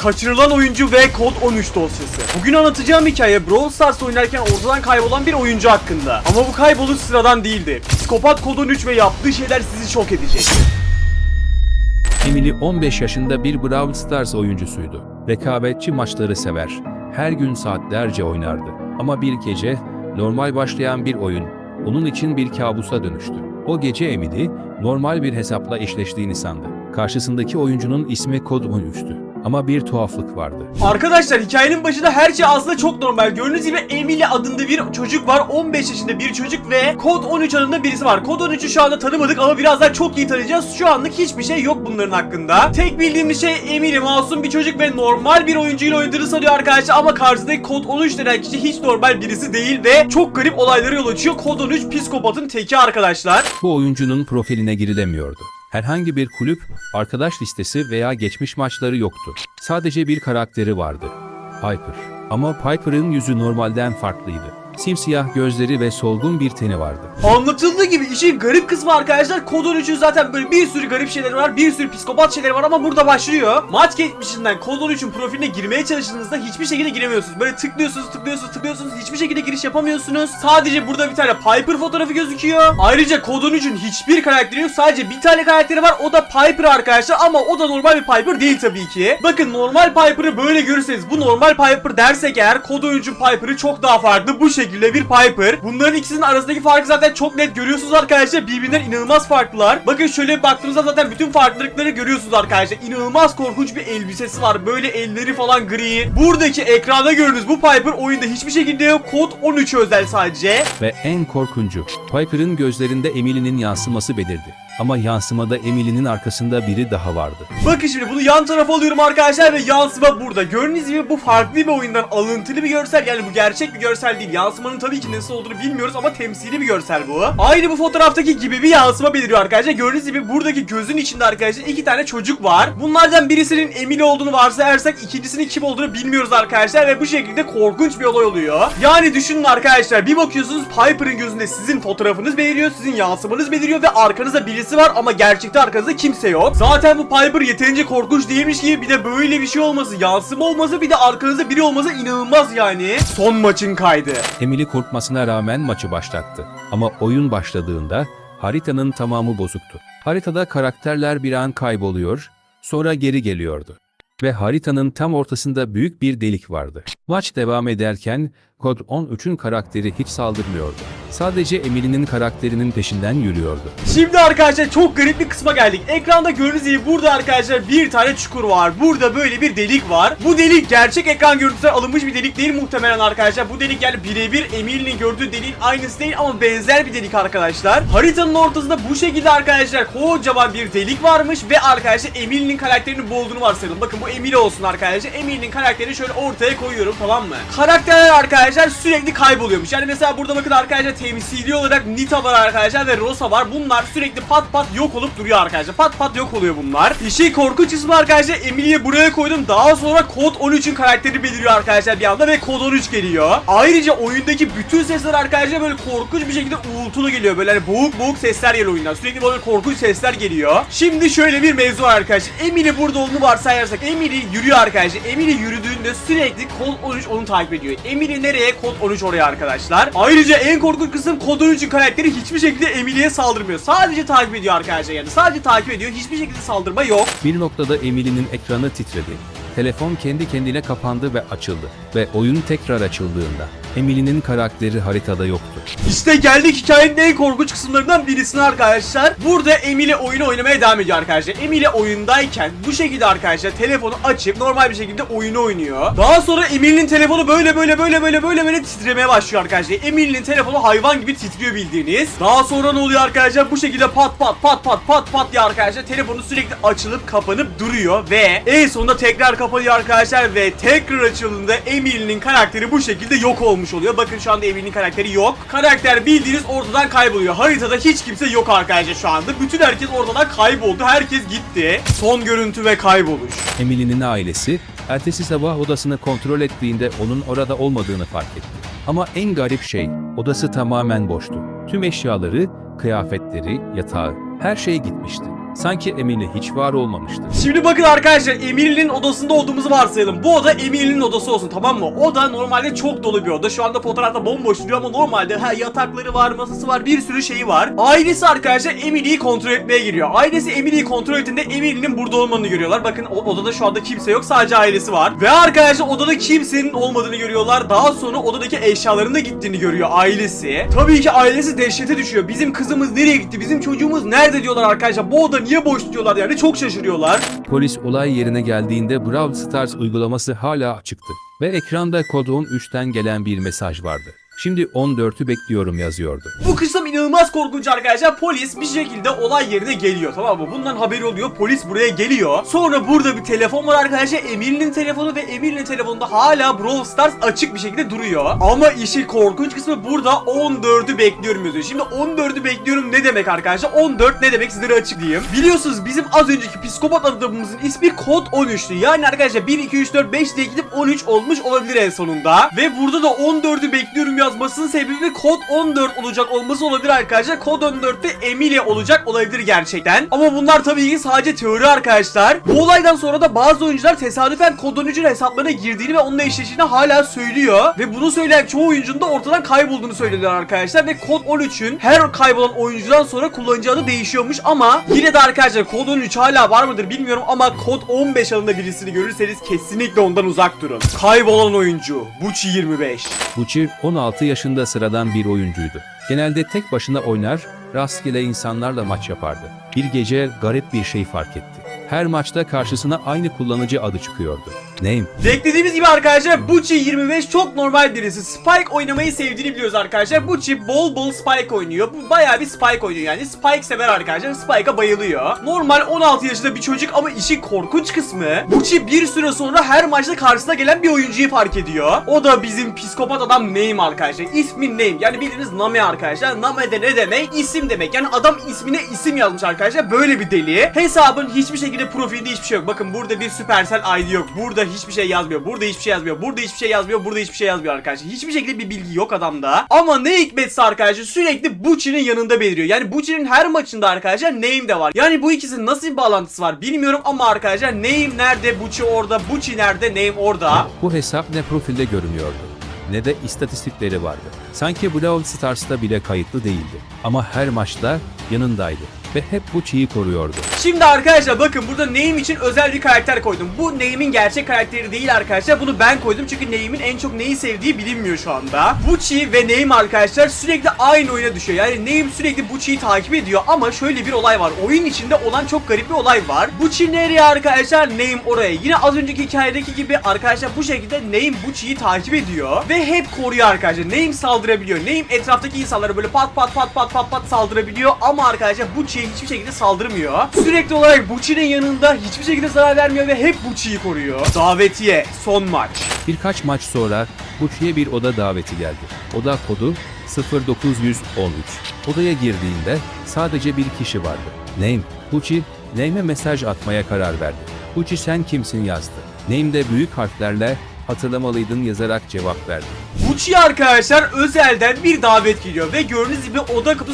Kaçırılan oyuncu ve kod 13 dosyası. Bugün anlatacağım hikaye Brawl Stars oynarken ortadan kaybolan bir oyuncu hakkında. Ama bu kayboluş sıradan değildi. Psikopat kod 13 ve yaptığı şeyler sizi şok edecek. Emily 15 yaşında bir Brawl Stars oyuncusuydu. Rekabetçi maçları sever. Her gün saatlerce oynardı. Ama bir gece normal başlayan bir oyun onun için bir kabusa dönüştü. O gece Emily normal bir hesapla eşleştiğini sandı. Karşısındaki oyuncunun ismi Kod 13'tü. Ama bir tuhaflık vardı. Arkadaşlar hikayenin başında her şey aslında çok normal. Gördüğünüz gibi Emily adında bir çocuk var. 15 yaşında bir çocuk ve Kod 13 adında birisi var. Kod 13'ü şu anda tanımadık ama birazdan çok iyi tanıyacağız. Şu anlık hiçbir şey yok bunların hakkında. Tek bildiğimiz şey Emily masum bir çocuk ve normal bir oyuncuyla oynadığını sanıyor arkadaşlar ama karşısındaki Kod 13 denen kişi hiç normal birisi değil ve çok garip olaylara yol açıyor. Kod 13 psikopatın teki arkadaşlar. Bu oyuncunun profiline girilemiyordu. Herhangi bir kulüp, arkadaş listesi veya geçmiş maçları yoktu. Sadece bir karakteri vardı. Piper. Ama Piper'ın yüzü normalden farklıydı. Simsiyah gözleri ve solgun bir teni vardı. Anlatıldığı gibi işin garip kısmı arkadaşlar Kod 13'ün zaten böyle bir sürü garip şeyleri var bir sürü psikopat şeyleri var ama burada başlıyor. Maç geçmişinden Kod 13'ün profiline girmeye çalıştığınızda hiçbir şekilde giremiyorsunuz. Böyle tıklıyorsunuz tıklıyorsunuz tıklıyorsunuz hiçbir şekilde giriş yapamıyorsunuz. Sadece burada bir tane Piper fotoğrafı gözüküyor. Ayrıca Kod 13'ün hiçbir karakteri yok sadece bir tane karakteri var o da Piper arkadaşlar ama o da normal bir Piper değil tabii ki. Bakın normal Piper'ı böyle görürseniz bu normal Piper dersek eğer Kod 13'ün Piper'ı çok daha farklı bu şekilde bir Piper. Bunların ikisinin arasındaki farkı zaten çok net görüyorsunuz arkadaşlar. Birbirinden inanılmaz farklılar. Bakın şöyle bir baktığınızda zaten bütün farklılıkları görüyorsunuz arkadaşlar. İnanılmaz korkunç bir elbisesi var. Böyle elleri falan gri. Buradaki ekranda gördüğünüz bu Piper oyunda hiçbir şekilde yok. Kod 13 özel sadece. Ve en korkuncu, Piper'ın gözlerinde Emily'nin yansıması belirdi. Ama yansımada Emily'nin arkasında biri daha vardı. Bakın şimdi bunu yan tarafa alıyorum arkadaşlar ve yansıma burada. Gördüğünüz gibi bu farklı bir oyundan alıntılı bir görsel. Yani bu gerçek bir görsel değil. Yansımanın tabii ki nasıl olduğunu bilmiyoruz ama temsili bir görsel bu. Aynı bu fotoğraftaki gibi bir yansıma beliriyor arkadaşlar. Gördüğünüz gibi buradaki gözün içinde arkadaşlar iki tane çocuk var. Bunlardan birisinin Emily olduğunu varsayarsak ikincisinin kim olduğunu bilmiyoruz arkadaşlar ve bu şekilde korkunç bir olay oluyor. Yani düşünün arkadaşlar bir bakıyorsunuz Piper'ın gözünde sizin fotoğrafınız beliriyor, sizin yansımanız beliriyor ve arkanızda birisi var ama gerçekte arkanızda kimse yok. Zaten bu Piper yeterince korkunç değilmiş gibi bir de böyle bir şey olması, yansıma olması bir de arkanızda biri olması inanılmaz yani. Son maçın kaydı. Emily korkmasına rağmen maçı başlattı. Ama oyun başladığında haritanın tamamı bozuktu. Haritada karakterler bir an kayboluyor, sonra geri geliyordu. Ve haritanın tam ortasında büyük bir delik vardı. Maç devam ederken Kod 13'ün karakteri hiç saldırmıyordu. Sadece Emily'nin karakterinin peşinden yürüyordu. Şimdi arkadaşlar çok garip bir kısma geldik. Ekranda gördüğünüz gibi burada arkadaşlar bir tane çukur var. Burada böyle bir delik var. Bu delik gerçek ekran görüntüsünden alınmış bir delik değil muhtemelen arkadaşlar. Bu delik yani birebir Emily'nin gördüğü deliğin aynısı değil ama benzer bir delik arkadaşlar. Haritanın ortasında bu şekilde arkadaşlar kocaman bir delik varmış ve arkadaşlar Emily'nin karakterinin bu olduğunu varsayalım. Bakın bu Emily olsun arkadaşlar. Emily'nin karakterini şöyle ortaya koyuyorum tamam mı? Karakterler arkadaşlar sürekli kayboluyormuş. Yani mesela burada bakın arkadaşlar temsili olarak Nita var arkadaşlar ve Rosa var. Bunlar sürekli pat pat yok olup duruyor arkadaşlar. Pat pat yok oluyor bunlar. İşi korkunç kısmı arkadaşlar Emily'yi buraya koydum. Daha sonra Kod 13'ün karakteri beliriyor arkadaşlar bir anda ve Kod 13 geliyor. Ayrıca oyundaki bütün sesler arkadaşlar böyle korkunç bir şekilde uğultulu geliyor. Böyle hani boğuk boğuk sesler geliyor oyundan. Sürekli böyle korkunç sesler geliyor. Şimdi şöyle bir mevzu var arkadaşlar. Emily burada olduğunu varsayarsak Emily yürüyor arkadaşlar. Emily yürüdüğünde sürekli Kod 13 onu takip ediyor. Emily nereye? Kod 13 oraya arkadaşlar. Ayrıca en korkunç kısım Kod 13'ün karakteri hiçbir şekilde Emily'ye saldırmıyor. Sadece takip ediyor arkadaşlar yani. Sadece takip ediyor. Hiçbir şekilde saldırma yok. Bir noktada Emily'nin ekranı titredi. Telefon kendi kendine kapandı ve açıldı. Ve oyun tekrar açıldığında Emily'nin karakteri haritada yoktu. İşte geldik hikayenin en korkunç kısımlarından birisine arkadaşlar. Burada Emily oyunu oynamaya devam ediyor arkadaşlar. Emily oyundayken bu şekilde arkadaşlar telefonu açıp normal bir şekilde oyunu oynuyor. Daha sonra Emily'nin telefonu böyle böyle böyle böyle böyle böyle titremeye başlıyor arkadaşlar. Emily'nin telefonu hayvan gibi titriyor bildiğiniz. Daha sonra ne oluyor arkadaşlar? Bu şekilde pat pat pat pat pat pat diye arkadaşlar telefonu sürekli açılıp kapanıp duruyor ve en sonunda tekrar kapanıyor arkadaşlar ve tekrar açıldığında Emily'nin karakteri bu şekilde yok olmuş oluyor. Bakın şu anda Emily'nin karakteri yok. Karakter bildiğiniz ortadan kayboluyor. Haritada hiç kimse yok arkadaşlar şu anda. Bütün herkes ortadan kayboldu. Herkes gitti. Son görüntü ve kayboluş. Emily'nin ailesi ertesi sabah odasını kontrol ettiğinde onun orada olmadığını fark etti. Ama en garip şey odası tamamen boştu. Tüm eşyaları, kıyafetleri, yatağı, her şey gitmişti. Sanki Emine hiç var olmamıştı. Şimdi bakın arkadaşlar Emily'nin odasında olduğumuzu varsayalım. Bu oda Emily'nin odası olsun tamam mı? Oda normalde çok dolu bir oda. Şu anda fotoğrafta bomboş duruyor ama normalde ha, yatakları var, masası var, bir sürü şeyi var. Ailesi arkadaşlar Emily'yi kontrol etmeye giriyor. Ailesi Emily'yi kontrol ettiğinde Emily'nin burada olmadığını görüyorlar. Bakın odada şu anda kimse yok sadece ailesi var. Ve arkadaşlar odada kimsenin olmadığını görüyorlar. Daha sonra odadaki eşyaların da gittiğini görüyor ailesi. Tabii ki ailesi dehşete düşüyor. Bizim kızımız nereye gitti? Bizim çocuğumuz nerede diyorlar arkadaşlar. Bu oda niye boş diyorlar yani çok şaşırıyorlar. Polis olay yerine geldiğinde Brawl Stars uygulaması hala açıktı. Ve ekranda kod 13'ten gelen bir mesaj vardı. Şimdi 14'ü bekliyorum yazıyordu. Bu kısım inanılmaz korkunç arkadaşlar. Polis bir şekilde olay yerine geliyor tamam mı? Bundan haberi oluyor. Polis buraya geliyor. Sonra burada bir telefon var arkadaşlar. Emily'nin telefonu ve Emily'nin telefonunda hala Brawl Stars açık bir şekilde duruyor. Ama işin korkunç kısmı burada 14'ü bekliyorum yazıyor. Şimdi 14'ü bekliyorum ne demek arkadaşlar? 14 ne demek sizlere açıklayayım. Biliyorsunuz bizim az önceki psikopat adamımızın ismi Kod 13'tü. Yani arkadaşlar 1, 2, 3, 4, 5 diye gidip 13 olmuş olabilir en sonunda. Ve burada da 14'ü bekliyorum yazmasının sebebi kod 14 olacak olması olabilir arkadaşlar. Kod 14'te Emilia olacak olabilir gerçekten. Ama bunlar tabii ki sadece teori arkadaşlar. Bu olaydan sonra da bazı oyuncular tesadüfen kod 13'ün hesaplarına girdiğini ve onunla eşleştiğini hala söylüyor. Ve bunu söyleyen çoğu oyuncunun da ortadan kaybolduğunu söylüyorlar arkadaşlar. Ve kod 13'ün her kaybolan oyuncudan sonra kullanıcı adı değişiyormuş ama yine de arkadaşlar kod 13 hala var mıdır bilmiyorum ama kod 15 adında birisini görürseniz kesinlikle ondan uzak durun. Kaybolan oyuncu Buçi 25. Bucci 16 yaşında sıradan bir oyuncuydu. Genelde tek başına oynar, rastgele insanlarla maç yapardı. Bir gece garip bir şey fark etti. Her maçta karşısına aynı kullanıcı adı çıkıyordu. Name. Beklediğimiz gibi arkadaşlar Bucci 25 çok normal birisi. Spike oynamayı sevdiğini biliyoruz arkadaşlar. Bucci bol bol Spike oynuyor. Bu bayağı bir Spike oynuyor yani. Spike sever arkadaşlar. Spike'a bayılıyor. Normal 16 yaşında bir çocuk ama işin korkunç kısmı Bucci bir süre sonra her maçta karşısına gelen bir oyuncuyu fark ediyor. O da bizim psikopat adam Name arkadaşlar. İsmi Name. Yani bildiğiniz Name arkadaşlar. Name de ne demek? İsim demek. Yani adam ismine isim yazmış arkadaşlar. Böyle bir deli. Hesabın hiçbir şekilde profilinde hiçbir şey yok. Bakın burada bir Supercell ID yok. Burada hiçbir şey yazmıyor. Burada hiçbir şey yazmıyor. Burada hiçbir şey yazmıyor. Burada hiçbir şey yazmıyor arkadaşlar. Hiçbir şekilde bir bilgi yok adamda. Ama ne hikmetse arkadaşlar sürekli Bucci'nin yanında beliriyor. Yani Bucci'nin her maçında arkadaşlar Name de var. Yani bu ikisinin nasıl bir bağlantısı var bilmiyorum ama arkadaşlar Name nerede, Bucci orada, Bucci nerede, Name orada. Bu hesap ne profilde görünüyordu ne de istatistikleri vardı. Sanki Brawl Stars'ta bile kayıtlı değildi. Ama her maçta yanındaydı ve hep Bucci'yi koruyordu. Şimdi arkadaşlar bakın burada Name için özel bir karakter koydum. Bu Name'in gerçek karakteri değil arkadaşlar. Bunu ben koydum çünkü Name'in en çok neyi sevdiği bilinmiyor şu anda. Bucci ve Name arkadaşlar sürekli aynı oyuna düşüyor. Yani Name sürekli Bucci'yi takip ediyor ama şöyle bir olay var. Oyun içinde olan çok garip bir olay var. Bucci nereye arkadaşlar? Name oraya. Yine az önceki hikayedeki gibi arkadaşlar bu şekilde Name Bucci'yi takip ediyor ve hep koruyor arkadaşlar. Name saldırabiliyor. Name etraftaki insanlara böyle pat pat pat pat pat pat saldırabiliyor ama arkadaşlar Bucci'ye hiçbir şekilde saldırmıyor. Sürekli olarak Bucci'nin yanında hiçbir şekilde zarar vermiyor ve hep Bucci'yi koruyor. Davetiye son maç. Birkaç maç sonra Bucci'ye bir oda daveti geldi. Oda kodu 0913. Odaya girdiğinde sadece bir kişi vardı. Name. Bucci, Name'e mesaj atmaya karar verdi. Bucci sen kimsin yazdı. Name de büyük harflerle hatırlamalıydın yazarak cevap verdi. Bucci arkadaşlar özelden bir davet geliyor ve gördüğünüz gibi oda kodu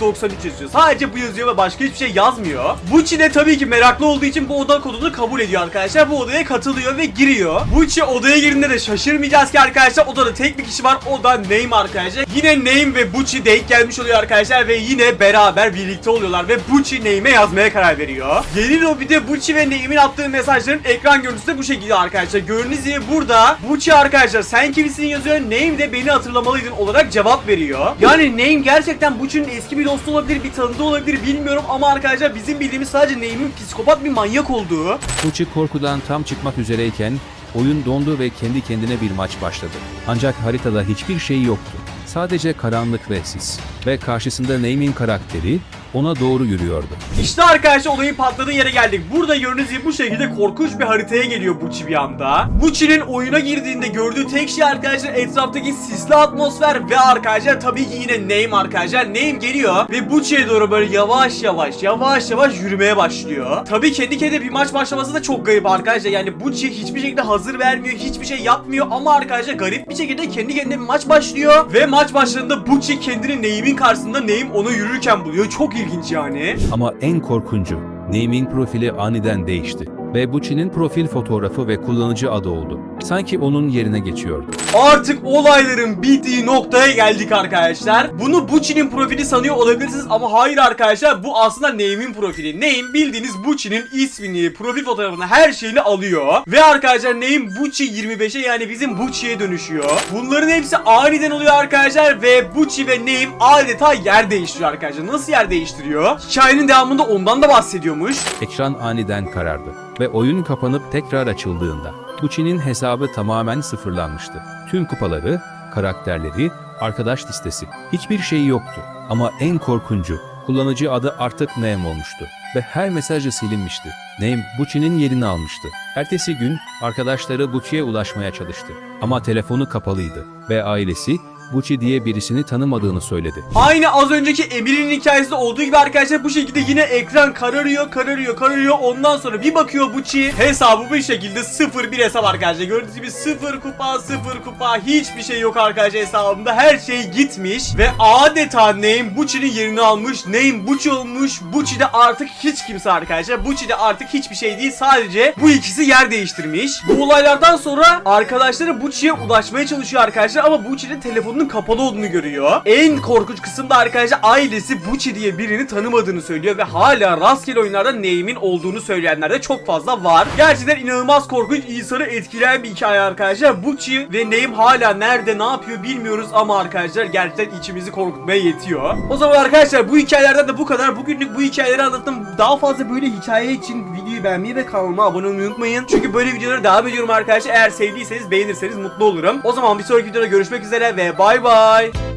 093 yazıyor. Sadece bu yazıyor ve başka hiçbir şey yazmıyor. Bucci de tabii ki meraklı olduğu için bu oda kodunu kabul ediyor arkadaşlar. Bu odaya katılıyor ve giriyor. Bucci odaya girdiğinde de şaşırmayacağız ki arkadaşlar odada tek bir kişi var o da Name arkadaşlar. Yine Name ve Bucci denk gelmiş oluyor arkadaşlar ve yine beraber birlikte oluyorlar ve Bucci Name'e yazmaya karar veriyor. Yeni lobide Bucci ve Name'in attığı mesajların ekran görüntüsü de bu şekilde arkadaşlar. Gördüğünüz gibi burada Bucci arkadaşlar sen kimsin yazıyor. Name de beni hatırlamalıydın olarak cevap veriyor. Yani Name gerçekten Bucci'nin eski bir dostu olabilir, bir tanıdığı olabilir bilmiyorum ama arkadaşlar bizim bildiğimiz sadece Name'in psikopat bir manyak olduğu. Bucci korkudan tam çıkmak üzereyken oyun dondu ve kendi kendine bir maç başladı. Ancak haritada hiçbir şey yoktu. Sadece karanlık ve sis. Ve karşısında Name'in karakteri ona doğru yürüyordu. İşte arkadaşlar olayın patladığı yere geldik. Burada gördüğünüz gibi bu şekilde korkunç bir haritaya geliyor Bucci bir anda. Bucci'nin oyuna girdiğinde gördüğü tek şey arkadaşlar etraftaki sisli atmosfer ve arkadaşlar tabii ki yine Name arkadaşlar. Name geliyor ve Bucci'ye doğru böyle yavaş yavaş yavaş yavaş yürümeye başlıyor. Tabii kendi kendine bir maç başlaması da çok garip arkadaşlar. Yani Bucci hiçbir şekilde hazır vermiyor, hiçbir şey yapmıyor ama arkadaşlar garip bir şekilde kendi kendine bir maç başlıyor ve maç başladığında Bucci kendini Name'in karşısında Name onu yürürken buluyor. Çok ilginç yani. Ama en korkuncu Name'in profili aniden değişti ve Bucci'nin profil fotoğrafı ve kullanıcı adı oldu. Sanki onun yerine geçiyordu. Artık olayların bittiği noktaya geldik arkadaşlar. Bunu Bucci'nin profili sanıyor olabilirsiniz ama hayır arkadaşlar bu aslında Name'in profili. Name bildiğiniz Bucci'nin ismini, profil fotoğrafını, her şeyini alıyor. Ve arkadaşlar Name Bucci 25'e yani bizim Bucci'ye dönüşüyor. Bunların hepsi aniden oluyor arkadaşlar ve Bucci ve Name adeta yer değiştiriyor arkadaşlar. Nasıl yer değiştiriyor? Hikayenin devamında ondan da bahsediyormuş. Ekran aniden karardı ve oyun kapanıp tekrar açıldığında Bucci'nin hesabı tamamen sıfırlanmıştı. Tüm kupaları, karakterleri, arkadaş listesi, hiçbir şey yoktu. Ama en korkuncu, kullanıcı adı artık Name olmuştu ve her mesajı silinmişti. Name, Bucci'nin yerini almıştı. Ertesi gün arkadaşları Bucci'ye ulaşmaya çalıştı. Ama telefonu kapalıydı ve ailesi Bucci diye birisini tanımadığını söyledi. Aynı az önceki Emir'in hikayesinde olduğu gibi arkadaşlar bu şekilde yine ekran kararıyor, kararıyor, kararıyor. Ondan sonra bir bakıyor Bucci hesabı bu şekilde sıfır bir hesap arkadaşlar. Gördüğünüz gibi sıfır kupa, sıfır kupa, hiçbir şey yok arkadaşlar hesabımda. Her şey gitmiş ve adeta Name Bucci'nin yerini almış. Name Bucci olmuş. Bucci de artık hiç kimse arkadaşlar. Bucci de artık hiçbir şey değil. Sadece bu ikisi yer değiştirmiş. Bu olaylardan sonra arkadaşları Bucci'ye ulaşmaya çalışıyor arkadaşlar ama Bucci'nin telefonunun kapalı olduğunu görüyor. En korkunç kısım da arkadaşlar ailesi Bucci diye birini tanımadığını söylüyor ve hala rastgele oyunlarda Name'in olduğunu söyleyenler de çok fazla var. Gerçekten inanılmaz korkunç, insanı etkileyen bir hikaye arkadaşlar. Bucci ve Name hala nerede, ne yapıyor bilmiyoruz ama arkadaşlar gerçekten içimizi korkutmaya yetiyor. O zaman arkadaşlar bu hikayelerden de bu kadar. Bugünlük bu hikayeleri anlattım. Daha fazla böyle hikaye için videoyu beğenmeyi ve kanalıma abone olmayı unutmayın. Çünkü böyle videolara devam ediyorum arkadaşlar. Eğer sevdiyseniz beğenirseniz mutlu olurum. O zaman bir sonraki videoda görüşmek üzere ve bay bay.